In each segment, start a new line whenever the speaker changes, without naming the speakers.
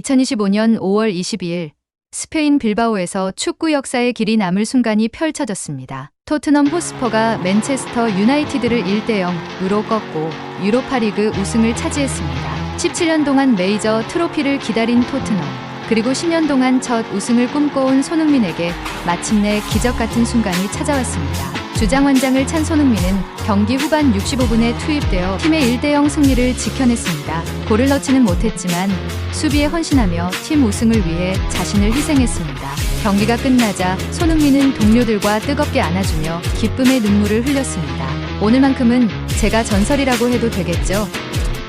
2025년 5월 22일 스페인 빌바오에서 축구 역사의 길이 남을 순간이 펼쳐졌습니다. 토트넘 호스퍼가 맨체스터 유나이티드를 1대0으로 꺾고 유로파리그 우승을 차지했습니다. 17년 동안 메이저 트로피를 기다린 토트넘 그리고 10년 동안 첫 우승을 꿈꿔온 손흥민에게 마침내 기적 같은 순간이 찾아왔습니다. 주장 원장을 찬 손흥민은 경기 후반 65분에 투입되어 팀의 1대0 승리를 지켜냈습니다. 골을 넣지는 못했지만 수비에 헌신하며 팀 우승을 위해 자신을 희생했습니다. 경기가 끝나자 손흥민은 동료들과 뜨겁게 안아주며 기쁨의 눈물을 흘렸습니다. 오늘만큼은 제가 전설이라고 해도 되겠죠?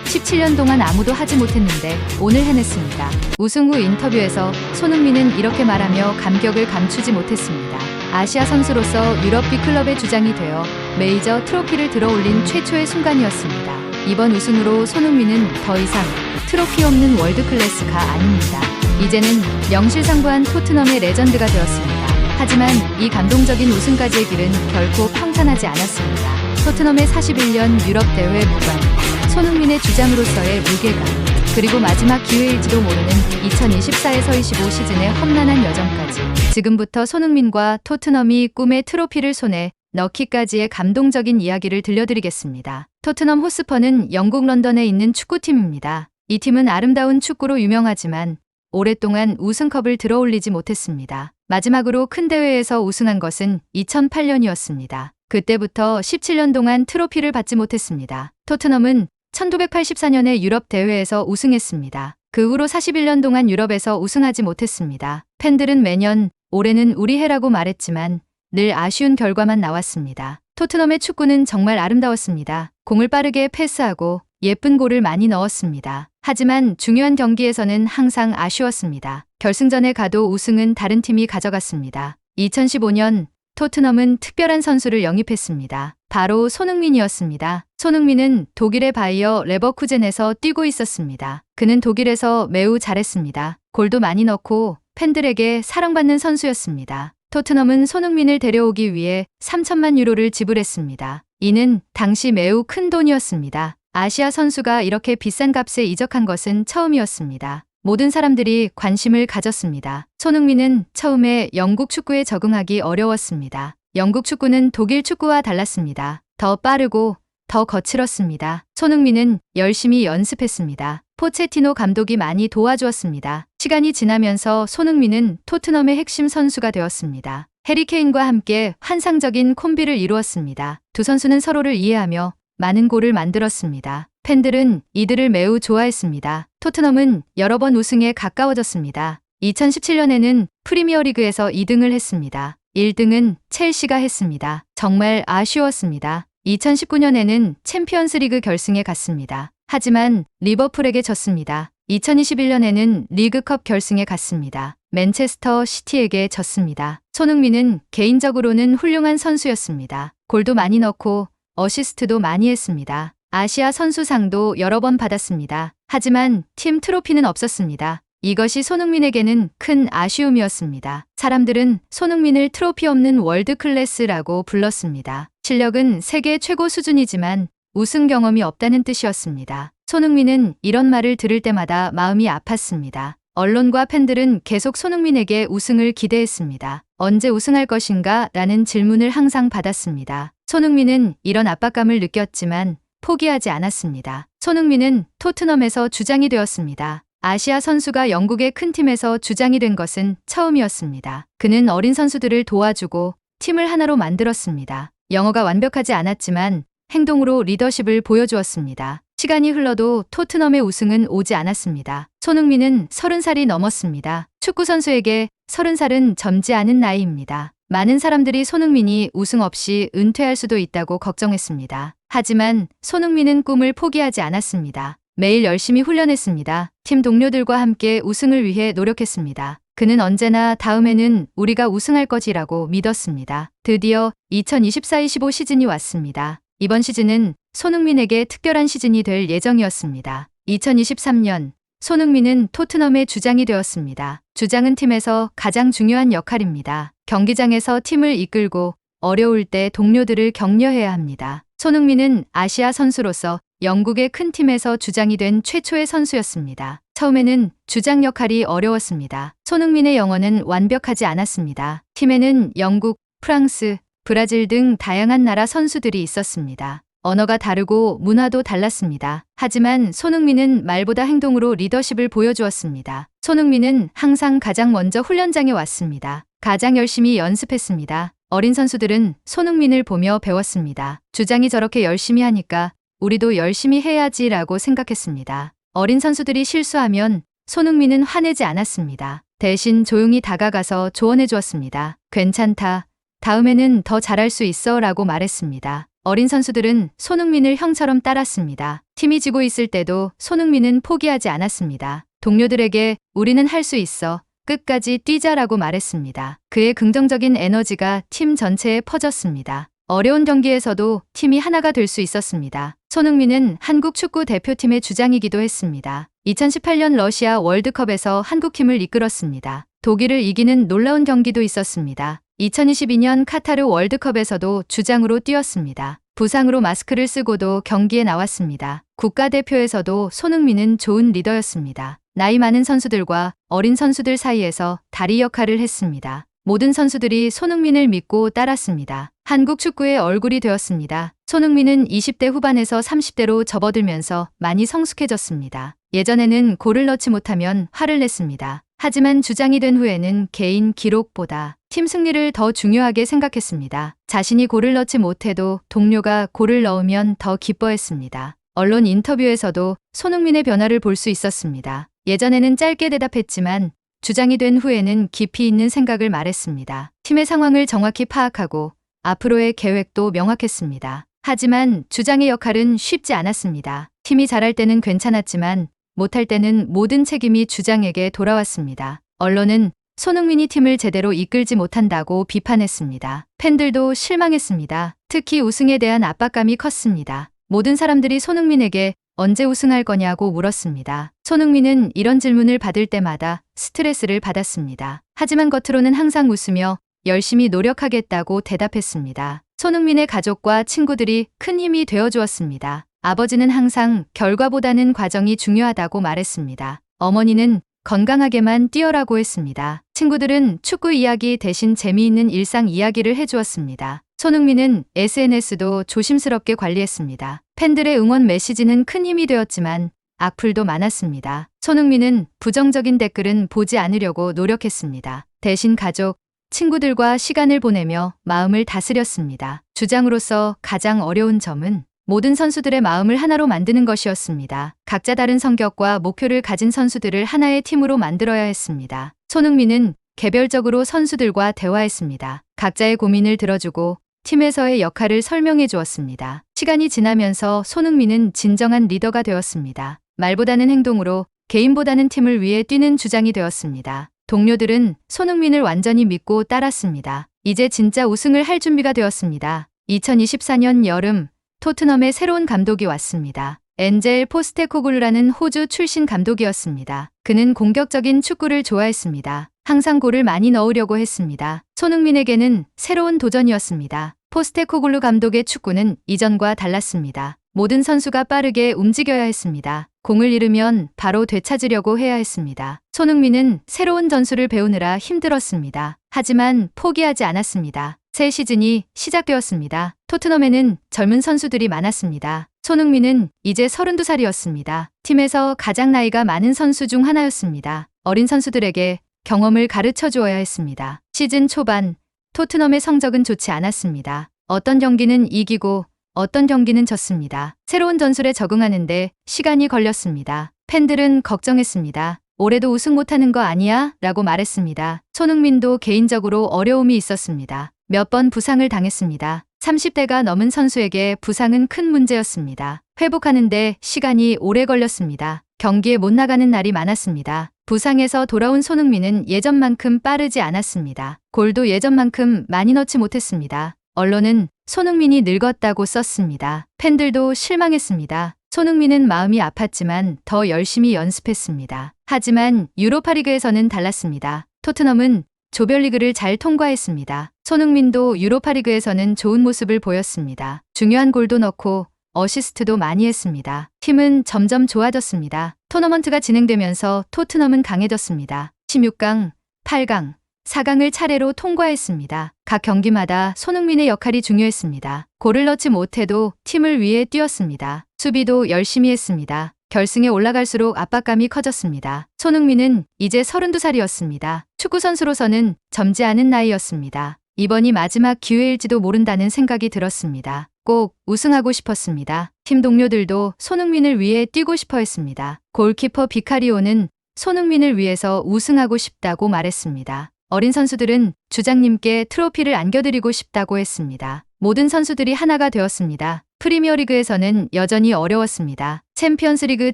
17년 동안 아무도 하지 못했는데 오늘 해냈습니다. 우승 후 인터뷰에서 손흥민은 이렇게 말하며 감격을 감추지 못했습니다. 아시아 선수로서 유럽 B클럽의 주장이 되어 메이저 트로피를 들어올린 최초의 순간이었습니다. 이번 우승으로 손흥민은 더 이상 트로피 없는 월드클래스가 아닙니다. 이제는 명실상부한 토트넘의 레전드가 되었습니다. 하지만 이 감동적인 우승까지의 길은 결코 평탄하지 않았습니다. 토트넘의 41년 유럽 대회 무관, 손흥민의 주장으로서의 무게감, 그리고 마지막 기회일지도 모르는 2024에서 25 시즌의 험난한 여정까지 지금부터 손흥민과 토트넘이 꿈의 트로피를 손에 넣기까지의 감동적인 이야기를 들려드리겠습니다. 토트넘 호스퍼는 영국 런던에 있는 축구팀입니다. 이 팀은 아름다운 축구로 유명하지만 오랫동안 우승컵을 들어올리지 못했습니다. 마지막으로 큰 대회에서 우승한 것은 2008년이었습니다. 그때부터 17년 동안 트로피를 받지 못했습니다. 토트넘은 1984년에 유럽 대회에서 우승했습니다. 그 후로 41년 동안 유럽에서 우승하지 못했습니다. 팬들은 매년 올해는 우리 해라고 말했지만 늘 아쉬운 결과만 나왔습니다. 토트넘의 축구는 정말 아름다웠습니다. 공을 빠르게 패스하고 예쁜 골을 많이 넣었습니다. 하지만 중요한 경기에서는 항상 아쉬웠습니다. 결승전에 가도 우승은 다른 팀이 가져갔습니다. 2015년 토트넘은 특별한 선수를 영입했습니다. 바로 손흥민이었습니다. 손흥민은 독일의 바이어 레버쿠젠에서 뛰고 있었습니다. 그는 독일에서 매우 잘했습니다. 골도 많이 넣고 팬들에게 사랑받는 선수였습니다. 토트넘은 손흥민을 데려오기 위해 3천만 유로를 지불했습니다. 이는 당시 매우 큰 돈이었습니다. 아시아 선수가 이렇게 비싼 값에 이적한 것은 처음이었습니다. 모든 사람들이 관심을 가졌습니다. 손흥민은 처음에 영국 축구에 적응하기 어려웠습니다. 영국 축구는 독일 축구와 달랐습니다. 더 빠르고 더 거칠었습니다. 손흥민은 열심히 연습했습니다. 포체티노 감독이 많이 도와주었습니다. 시간이 지나면서 손흥민은 토트넘의 핵심 선수가 되었습니다. 해리케인과 함께 환상적인 콤비를 이루었습니다. 두 선수는 서로를 이해하며 많은 골을 만들었습니다. 팬들은 이들을 매우 좋아했습니다. 토트넘은 여러 번 우승에 가까워졌습니다. 2017년에는 프리미어리그에서 2등을 했습니다. 1등은 첼시가 했습니다. 정말 아쉬웠습니다. 2019년에는 챔피언스리그 결승에 갔습니다. 하지만 리버풀에게 졌습니다. 2021년에는 리그컵 결승에 갔습니다. 맨체스터 시티에게 졌습니다. 손흥민은 개인적으로는 훌륭한 선수였습니다. 골도 많이 넣고 어시스트도 많이 했습니다. 아시아 선수상도 여러 번 받았습니다. 하지만 팀 트로피는 없었습니다. 이것이 손흥민에게는 큰 아쉬움이었습니다. 사람들은 손흥민을 트로피 없는 월드 클래스라고 불렀습니다. 실력은 세계 최고 수준이지만 우승 경험이 없다는 뜻이었습니다. 손흥민은 이런 말을 들을 때마다 마음이 아팠습니다. 언론과 팬들은 계속 손흥민에게 우승을 기대했습니다. 언제 우승할 것인가? 라는 질문을 항상 받았습니다. 손흥민은 이런 압박감을 느꼈지만 포기하지 않았습니다. 손흥민은 토트넘에서 주장이 되었습니다. 아시아 선수가 영국의 큰 팀에서 주장이 된 것은 처음이었습니다. 그는 어린 선수들을 도와주고 팀을 하나로 만들었습니다. 영어가 완벽하지 않았지만 행동으로 리더십을 보여주었습니다. 시간이 흘러도 토트넘의 우승은 오지 않았습니다. 손흥민은 30살이 넘었습니다. 축구선수에게 30살은 젊지 않은 나이입니다. 많은 사람들이 손흥민이 우승 없이 은퇴할 수도 있다고 걱정했습니다. 하지만 손흥민은 꿈을 포기하지 않았습니다. 매일 열심히 훈련했습니다. 팀 동료들과 함께 우승을 위해 노력했습니다. 그는 언제나 다음에는 우리가 우승할 거지라고 믿었습니다. 드디어 2024-25 시즌이 왔습니다. 이번 시즌은 손흥민에게 특별한 시즌이 될 예정이었습니다. 2023년 손흥민은 토트넘의 주장이 되었습니다. 주장은 팀에서 가장 중요한 역할입니다. 경기장에서 팀을 이끌고 어려울 때 동료들을 격려해야 합니다. 손흥민은 아시아 선수로서 영국의 큰 팀에서 주장이 된 최초의 선수였습니다. 처음에는 주장 역할이 어려웠습니다. 손흥민의 영어는 완벽하지 않았습니다. 팀에는 영국, 프랑스, 브라질 등 다양한 나라 선수들이 있었습니다. 언어가 다르고 문화도 달랐습니다. 하지만 손흥민은 말보다 행동으로 리더십을 보여주었습니다. 손흥민은 항상 가장 먼저 훈련장에 왔습니다. 가장 열심히 연습했습니다. 어린 선수들은 손흥민을 보며 배웠습니다. 주장이 저렇게 열심히 하니까 우리도 열심히 해야지라고 생각했습니다. 어린 선수들이 실수하면 손흥민은 화내지 않았습니다. 대신 조용히 다가가서 조언해 주었습니다. 괜찮다. 다음에는 더 잘할 수 있어 라고 말했습니다. 어린 선수들은 손흥민을 형처럼 따랐습니다. 팀이 지고 있을 때도 손흥민은 포기하지 않았습니다. 동료들에게 우리는 할 수 있어. 끝까지 뛰자라고 말했습니다. 그의 긍정적인 에너지가 팀 전체에 퍼졌습니다. 어려운 경기에서도 팀이 하나가 될 수 있었습니다. 손흥민은 한국 축구 대표팀의 주장이기도 했습니다. 2018년 러시아 월드컵에서 한국팀을 이끌었습니다. 독일을 이기는 놀라운 경기도 있었습니다. 2022년 카타르 월드컵에서도 주장으로 뛰었습니다. 부상으로 마스크를 쓰고도 경기에 나왔습니다. 국가대표에서도 손흥민은 좋은 리더였습니다. 나이 많은 선수들과 어린 선수들 사이에서 다리 역할을 했습니다. 모든 선수들이 손흥민을 믿고 따랐습니다. 한국 축구의 얼굴이 되었습니다. 손흥민은 20대 후반에서 30대로 접어들면서 많이 성숙해졌습니다. 예전에는 골을 넣지 못하면 화를 냈습니다. 하지만 주장이 된 후에는 개인 기록보다 팀 승리를 더 중요하게 생각했습니다. 자신이 골을 넣지 못해도 동료가 골을 넣으면 더 기뻐했습니다. 언론 인터뷰에서도 손흥민의 변화를 볼 수 있었습니다. 예전에는 짧게 대답했지만 주장이 된 후에는 깊이 있는 생각을 말했습니다. 팀의 상황을 정확히 파악하고 앞으로의 계획도 명확했습니다. 하지만 주장의 역할은 쉽지 않았습니다. 팀이 잘할 때는 괜찮았지만 못할 때는 모든 책임이 주장에게 돌아왔습니다. 언론은 손흥민이 팀을 제대로 이끌지 못한다고 비판했습니다. 팬들도 실망했습니다. 특히 우승에 대한 압박감이 컸습니다. 모든 사람들이 손흥민에게 언제 우승할 거냐고 물었습니다. 손흥민은 이런 질문을 받을 때마다 스트레스를 받았습니다. 하지만 겉으로는 항상 웃으며 열심히 노력하겠다고 대답했습니다. 손흥민의 가족과 친구들이 큰 힘이 되어 주었습니다. 아버지는 항상 결과보다는 과정이 중요하다고 말했습니다. 어머니는 건강하게만 뛰어라고 했습니다. 친구들은 축구 이야기 대신 재미있는 일상 이야기를 해주었습니다. 손흥민은 SNS도 조심스럽게 관리했습니다. 팬들의 응원 메시지는 큰 힘이 되었지만 악플도 많았습니다. 손흥민은 부정적인 댓글은 보지 않으려고 노력했습니다. 대신 가족, 친구들과 시간을 보내며 마음을 다스렸습니다. 주장으로서 가장 어려운 점은 모든 선수들의 마음을 하나로 만드는 것이었습니다. 각자 다른 성격과 목표를 가진 선수들을 하나의 팀으로 만들어야 했습니다. 손흥민은 개별적으로 선수들과 대화했습니다. 각자의 고민을 들어주고 팀에서의 역할을 설명해 주었습니다. 시간이 지나면서 손흥민은 진정한 리더가 되었습니다. 말보다는 행동으로 개인보다는 팀을 위해 뛰는 주장이 되었습니다. 동료들은 손흥민을 완전히 믿고 따랐습니다. 이제 진짜 우승을 할 준비가 되었습니다. 2024년 여름 토트넘의 새로운 감독이 왔습니다. 엔젤 포스테코글루라는 호주 출신 감독이었습니다. 그는 공격적인 축구를 좋아했습니다. 항상 골을 많이 넣으려고 했습니다. 손흥민에게는 새로운 도전이었습니다. 포스테코글루 감독의 축구는 이전과 달랐습니다. 모든 선수가 빠르게 움직여야 했습니다. 공을 잃으면 바로 되찾으려고 해야 했습니다. 손흥민은 새로운 전술을 배우느라 힘들었습니다. 하지만 포기하지 않았습니다. 새 시즌이 시작되었습니다. 토트넘에는 젊은 선수들이 많았습니다. 손흥민은 이제 32살이었습니다. 팀에서 가장 나이가 많은 선수 중 하나였습니다. 어린 선수들에게 경험을 가르쳐 주어야 했습니다. 시즌 초반 토트넘의 성적은 좋지 않았습니다. 어떤 경기는 이기고 어떤 경기는 졌습니다. 새로운 전술에 적응하는데 시간이 걸렸습니다. 팬들은 걱정했습니다. 올해도 우승 못하는 거 아니야? 라고 말했습니다. 손흥민도 개인적으로 어려움이 있었습니다. 몇 번 부상을 당했습니다. 30대가 넘은 선수에게 부상은 큰 문제였습니다. 회복하는데 시간이 오래 걸렸습니다. 경기에 못 나가는 날이 많았습니다. 부상에서 돌아온 손흥민은 예전만큼 빠르지 않았습니다. 골도 예전만큼 많이 넣지 못했습니다. 언론은 손흥민이 늙었다고 썼습니다. 팬들도 실망했습니다. 손흥민은 마음이 아팠지만 더 열심히 연습했습니다. 하지만 유로파리그에서는 달랐습니다. 토트넘은 조별리그를 잘 통과했습니다. 손흥민도 유로파리그에서는 좋은 모습을 보였습니다. 중요한 골도 넣고 어시스트도 많이 했습니다. 팀은 점점 좋아졌습니다. 토너먼트가 진행되면서 토트넘은 강해졌습니다. 16강, 8강, 4강을 차례로 통과했습니다. 각 경기마다 손흥민의 역할이 중요했습니다. 골을 넣지 못해도 팀을 위해 뛰었습니다. 수비도 열심히 했습니다. 결승에 올라갈수록 압박감이 커졌습니다. 손흥민은 이제 32살이었습니다. 축구선수로서는 젊지 않은 나이였습니다. 이번이 마지막 기회일지도 모른다는 생각이 들었습니다. 꼭 우승하고 싶었습니다. 팀 동료들도 손흥민을 위해 뛰고 싶어 했습니다. 골키퍼 비카리오는 손흥민을 위해서 우승하고 싶다고 말했습니다. 어린 선수들은 주장님께 트로피를 안겨드리고 싶다고 했습니다. 모든 선수들이 하나가 되었습니다. 프리미어리그에서는 여전히 어려웠습니다. 챔피언스리그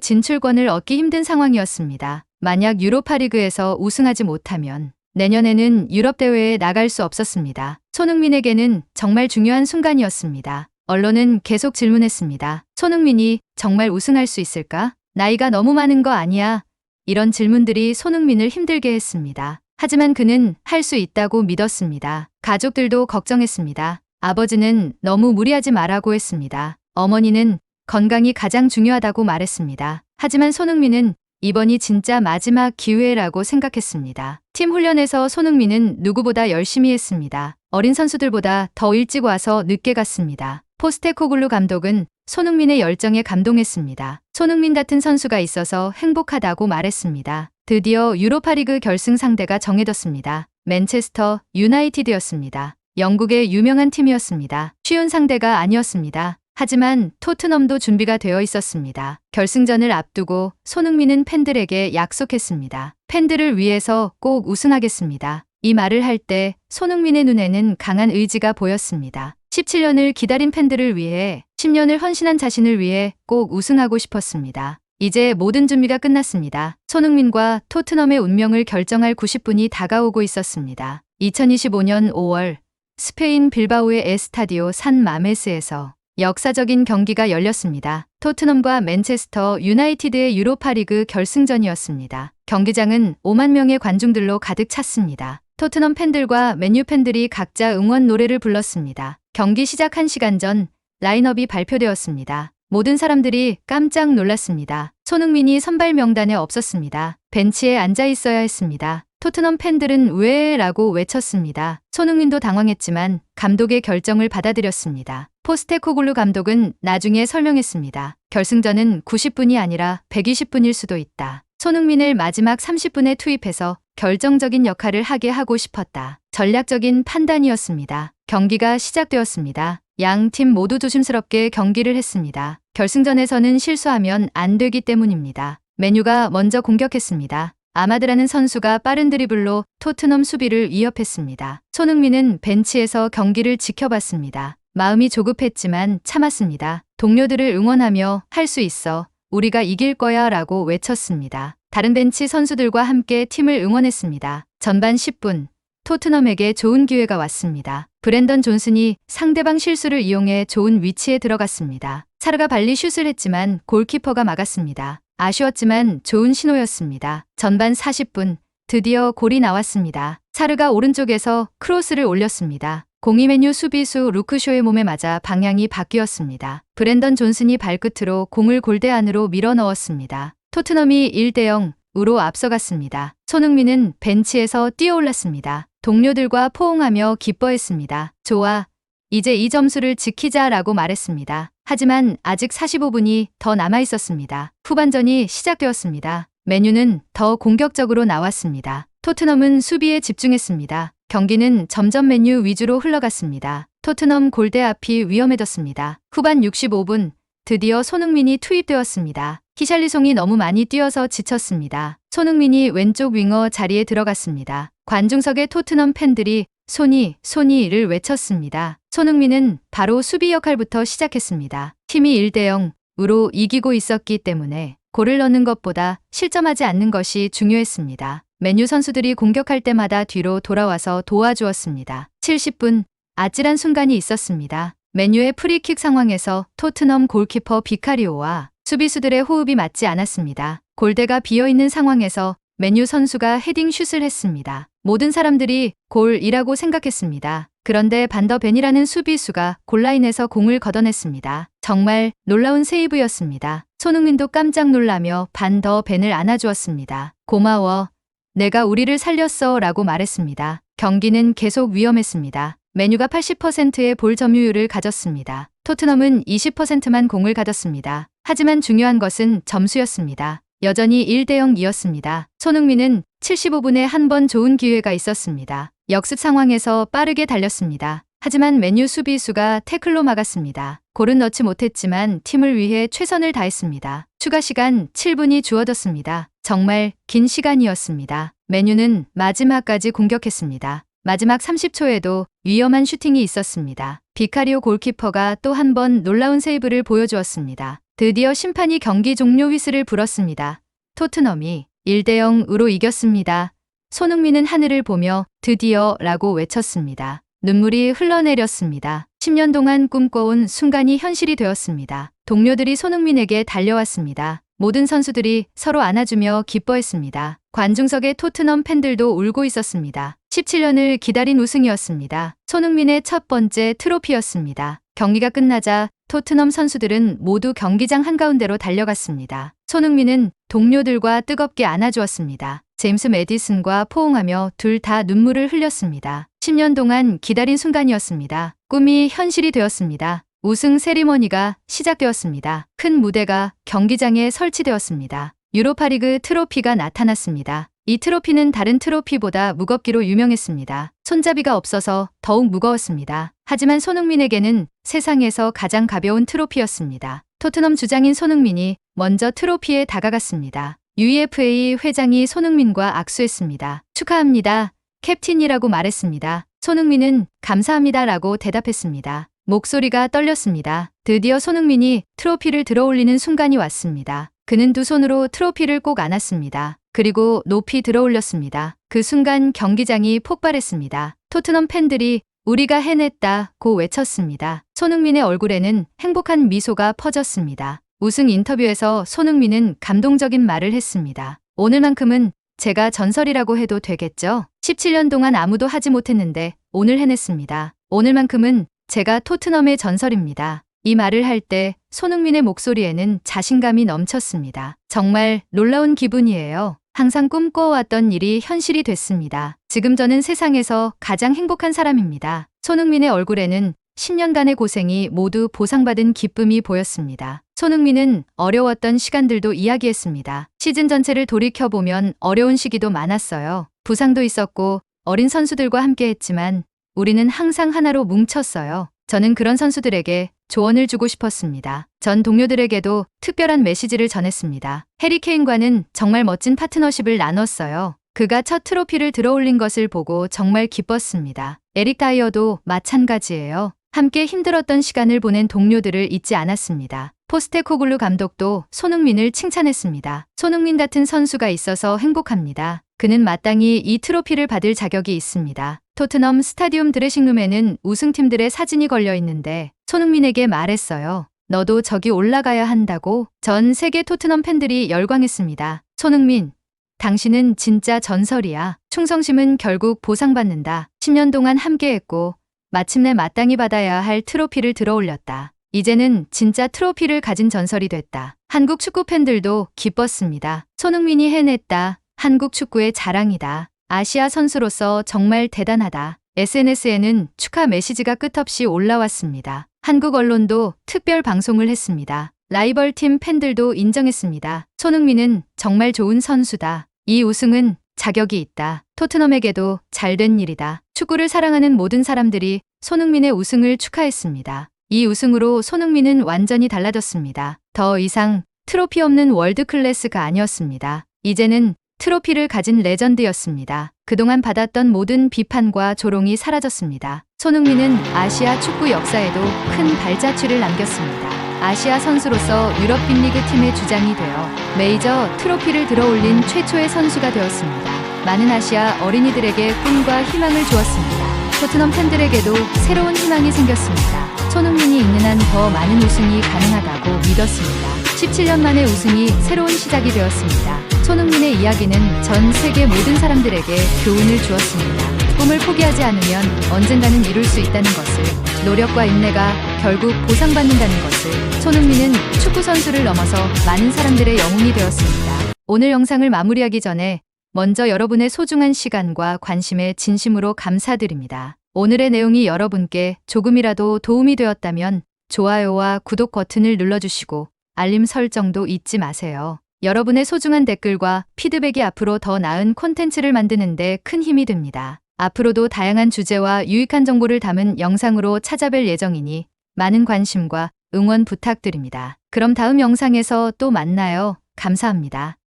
진출권을 얻기 힘든 상황이었습니다. 만약 유로파리그에서 우승하지 못하면 내년에는 유럽 대회에 나갈 수 없었습니다. 손흥민에게는 정말 중요한 순간이었습니다. 언론은 계속 질문했습니다. 손흥민이 정말 우승할 수 있을까? 나이가 너무 많은 거 아니야? 이런 질문들이 손흥민을 힘들게 했습니다. 하지만 그는 할 수 있다고 믿었습니다. 가족들도 걱정했습니다. 아버지는 너무 무리하지 말라고 했습니다. 어머니는 건강이 가장 중요하다고 말했습니다. 하지만 손흥민은 이번이 진짜 마지막 기회라고 생각했습니다. 팀 훈련에서 손흥민은 누구보다 열심히 했습니다. 어린 선수들보다 더 일찍 와서 늦게 갔습니다. 포스테코글루 감독은 손흥민의 열정에 감동했습니다. 손흥민 같은 선수가 있어서 행복하다고 말했습니다. 드디어 유로파리그 결승 상대가 정해졌습니다. 맨체스터 유나이티드였습니다. 영국의 유명한 팀이었습니다. 쉬운 상대가 아니었습니다. 하지만 토트넘도 준비가 되어 있었습니다. 결승전을 앞두고 손흥민은 팬들에게 약속했습니다. 팬들을 위해서 꼭 우승하겠습니다. 이 말을 할 때 손흥민의 눈에는 강한 의지가 보였습니다. 17년을 기다린 팬들을 위해 10년을 헌신한 자신을 위해 꼭 우승하고 싶었습니다. 이제 모든 준비가 끝났습니다. 손흥민과 토트넘의 운명을 결정할 90분이 다가오고 있었습니다. 2025년 5월 스페인 빌바오의 에스타디오 산 마메스에서 역사적인 경기가 열렸습니다. 토트넘과 맨체스터 유나이티드의 유로파리그 결승전이었습니다. 경기장은 5만 명의 관중들로 가득 찼습니다. 토트넘 팬들과 맨유 팬들이 각자 응원 노래를 불렀습니다. 경기 시작 1시간 전 라인업이 발표되었습니다. 모든 사람들이 깜짝 놀랐습니다. 손흥민이 선발 명단에 없었습니다. 벤치에 앉아 있어야 했습니다. 토트넘 팬들은 왜? 라고 외쳤습니다. 손흥민도 당황했지만 감독의 결정을 받아들였습니다. 포스테코글루 감독은 나중에 설명했습니다. 결승전은 90분이 아니라 120분일 수도 있다. 손흥민을 마지막 30분에 투입해서 결정적인 역할을 하게 하고 싶었다. 전략적인 판단이었습니다. 경기가 시작되었습니다. 양 팀 모두 조심스럽게 경기를 했습니다. 결승전에서는 실수하면 안 되기 때문입니다. 메뉴가 먼저 공격했습니다. 아마드라는 선수가 빠른 드리블로 토트넘 수비를 위협했습니다. 손흥민은 벤치에서 경기를 지켜봤습니다. 마음이 조급했지만 참았습니다. 동료들을 응원하며 할 수 있어. 우리가 이길 거야 라고 외쳤습니다. 다른 벤치 선수들과 함께 팀을 응원했습니다. 전반 10분, 토트넘에게 좋은 기회가 왔습니다. 브랜던 존슨이 상대방 실수를 이용해 좋은 위치에 들어갔습니다. 사르가 발리 슛을 했지만 골키퍼가 막았습니다. 아쉬웠지만 좋은 신호였습니다. 전반 40분, 드디어 골이 나왔습니다. 사르가 오른쪽에서 크로스를 올렸습니다. 공이 메뉴 수비수 루크쇼의 몸에 맞아 방향이 바뀌었습니다. 브랜던 존슨이 발끝으로 공을 골대 안으로 밀어 넣었습니다. 토트넘이 1대 0으로 앞서갔습니다. 손흥민은 벤치에서 뛰어올랐습니다. 동료들과 포옹하며 기뻐했습니다. 좋아. 이제 이 점수를 지키자 라고 말했습니다. 하지만 아직 45분이 더 남아 있었습니다. 후반전이 시작되었습니다. 메뉴는 더 공격적으로 나왔습니다. 토트넘은 수비에 집중했습니다. 경기는 점점 메뉴 위주로 흘러갔습니다. 토트넘 골대 앞이 위험해졌습니다. 후반 65분 드디어 손흥민이 투입되었습니다. 히샬리송이 너무 많이 뛰어서 지쳤습니다. 손흥민이 왼쪽 윙어 자리에 들어갔습니다. 관중석의 토트넘 팬들이 손이 손이를 외쳤습니다. 손흥민은 바로 수비 역할부터 시작했습니다. 팀이 1대 0으로 이기고 있었기 때문에 골을 넣는 것보다 실점하지 않는 것이 중요했습니다. 메뉴 선수들이 공격할 때마다 뒤로 돌아와서 도와주었습니다. 70분 아찔한 순간이 있었습니다. 메뉴의 프리킥 상황에서 토트넘 골키퍼 비카리오와 수비수들의 호흡이 맞지 않았습니다. 골대가 비어 있는 상황에서 메뉴 선수가 헤딩 슛을 했습니다. 모든 사람들이 골이라고 생각했습니다. 그런데 반더 벤이라는 수비수가 골라인에서 공을 걷어냈습니다. 정말 놀라운 세이브였습니다. 손흥민도 깜짝 놀라며 반 더 벤을 안아주었습니다. 고마워. 내가 우리를 살렸어 라고 말했습니다. 경기는 계속 위험했습니다. 메뉴가 80%의 볼 점유율을 가졌습니다. 토트넘은 20%만 공을 가졌습니다. 하지만 중요한 것은 점수였습니다. 여전히 1대 0이었습니다. 손흥민은 75분에 한 번 좋은 기회가 있었습니다. 역습 상황에서 빠르게 달렸습니다. 하지만 맨유 수비수가 태클로 막았습니다. 골은 넣지 못했지만 팀을 위해 최선을 다했습니다. 추가 시간 7분이 주어졌습니다. 정말 긴 시간이었습니다. 맨유는 마지막까지 공격했습니다. 마지막 30초에도 위험한 슈팅이 있었습니다. 비카리오 골키퍼가 또 한 번 놀라운 세이브를 보여주었습니다. 드디어 심판이 경기 종료 휘슬을 불었습니다. 토트넘이 1대 0으로 이겼습니다. 손흥민은 하늘을 보며 드디어 라고 외쳤습니다. 눈물이 흘러내렸습니다. 10년 동안 꿈꿔온 순간이 현실이 되었습니다. 동료들이 손흥민에게 달려왔습니다. 모든 선수들이 서로 안아주며 기뻐했습니다. 관중석의 토트넘 팬들도 울고 있었습니다. 17년을 기다린 우승이었습니다. 손흥민의 첫 번째 트로피였습니다. 경기가 끝나자 토트넘 선수들은 모두 경기장 한가운데로 달려갔습니다. 손흥민은 동료들과 뜨겁게 안아주었습니다. 제임스 메디슨과 포옹하며 둘 다 눈물을 흘렸습니다. 10년 동안 기다린 순간이었습니다. 꿈이 현실이 되었습니다. 우승 세리머니가 시작되었습니다. 큰 무대가 경기장에 설치되었습니다. 유로파리그 트로피가 나타났습니다. 이 트로피는 다른 트로피보다 무겁기로 유명했습니다. 손잡이가 없어서 더욱 무거웠습니다. 하지만 손흥민에게는 세상에서 가장 가벼운 트로피였습니다. 토트넘 주장인 손흥민이 먼저 트로피에 다가갔습니다. UEFA 회장이 손흥민과 악수했습니다. 축하합니다. 캡틴이라고 말했습니다. 손흥민은 감사합니다라고 대답했습니다. 목소리가 떨렸습니다. 드디어 손흥민이 트로피를 들어올리는 순간이 왔습니다. 그는 두 손으로 트로피를 꼭 안았습니다. 그리고 높이 들어올렸습니다. 그 순간 경기장이 폭발했습니다. 토트넘 팬들이 우리가 해냈다 고 외쳤습니다. 손흥민의 얼굴에는 행복한 미소가 퍼졌습니다. 우승 인터뷰에서 손흥민은 감동적인 말을 했습니다. 오늘만큼은 제가 전설이라고 해도 되겠죠? 17년 동안 아무도 하지 못했는데 오늘 해냈습니다. 오늘만큼은 제가 토트넘의 전설입니다. 이 말을 할 때 손흥민의 목소리에는 자신감이 넘쳤습니다. 정말 놀라운 기분이에요. 항상 꿈꿔왔던 일이 현실이 됐습니다. 지금 저는 세상에서 가장 행복한 사람입니다. 손흥민의 얼굴에는 10년간의 고생이 모두 보상받은 기쁨이 보였습니다. 손흥민은 어려웠던 시간들도 이야기했습니다. 시즌 전체를 돌이켜보면 어려운 시기도 많았어요. 부상도 있었고 어린 선수들과 함께 했지만 우리는 항상 하나로 뭉쳤어요. 저는 그런 선수들에게 조언을 주고 싶었습니다. 전 동료들에게도 특별한 메시지를 전했습니다. 해리 케인과는 정말 멋진 파트너십을 나눴어요. 그가 첫 트로피를 들어올린 것을 보고 정말 기뻤습니다. 에릭 다이어도 마찬가지예요. 함께 힘들었던 시간을 보낸 동료들을 잊지 않았습니다. 포스테코글루 감독도 손흥민을 칭찬했습니다. 손흥민 같은 선수가 있어서 행복합니다. 그는 마땅히 이 트로피를 받을 자격이 있습니다. 토트넘 스타디움 드레싱룸에는 우승팀들의 사진이 걸려 있는데 손흥민에게 말했어요. 너도 저기 올라가야 한다고 전 세계 토트넘 팬들이 열광했습니다. 손흥민, 당신은 진짜 전설이야. 충성심은 결국 보상받는다. 10년 동안 함께했고 마침내 마땅히 받아야 할 트로피를 들어올렸다. 이제는 진짜 트로피를 가진 전설이 됐다. 한국 축구 팬들도 기뻤습니다. 손흥민이 해냈다. 한국 축구의 자랑이다. 아시아 선수로서 정말 대단하다. SNS에는 축하 메시지가 끝없이 올라왔습니다. 한국 언론도 특별 방송을 했습니다. 라이벌 팀 팬들도 인정했습니다. 손흥민은 정말 좋은 선수다. 이 우승은 자격이 있다. 토트넘에게도 잘된 일이다. 축구를 사랑하는 모든 사람들이 손흥민의 우승을 축하했습니다. 이 우승으로 손흥민은 완전히 달라졌습니다. 더 이상 트로피 없는 월드 클래스가 아니었습니다. 이제는 트로피를 가진 레전드였습니다. 그동안 받았던 모든 비판과 조롱이 사라졌습니다. 손흥민은 아시아 축구 역사에도 큰 발자취를 남겼습니다. 아시아 선수로서 유럽 빅리그 팀의 주장이 되어 메이저 트로피를 들어올린 최초의 선수가 되었습니다. 많은 아시아 어린이들에게 꿈과 희망을 주었습니다. 토트넘 팬들에게도 새로운 희망이 생겼습니다. 손흥민이 있는 한 더 많은 우승이 가능하다고 믿었습니다. 17년 만의 우승이 새로운 시작이 되었습니다. 손흥민의 이야기는 전 세계 모든 사람들에게 교훈을 주었습니다. 꿈을 포기하지 않으면 언젠가는 이룰 수 있다는 것을 노력과 인내가 결국 보상받는다는 것을 손흥민은 축구 선수를 넘어서 많은 사람들의 영웅이 되었습니다. 오늘 영상을 마무리하기 전에 먼저 여러분의 소중한 시간과 관심에 진심으로 감사드립니다. 오늘의 내용이 여러분께 조금이라도 도움이 되었다면 좋아요와 구독 버튼을 눌러주시고 알림 설정도 잊지 마세요. 여러분의 소중한 댓글과 피드백이 앞으로 더 나은 콘텐츠를 만드는데 큰 힘이 됩니다. 앞으로도 다양한 주제와 유익한 정보를 담은 영상으로 찾아뵐 예정이니 많은 관심과 응원 부탁드립니다. 그럼 다음 영상에서 또 만나요. 감사합니다.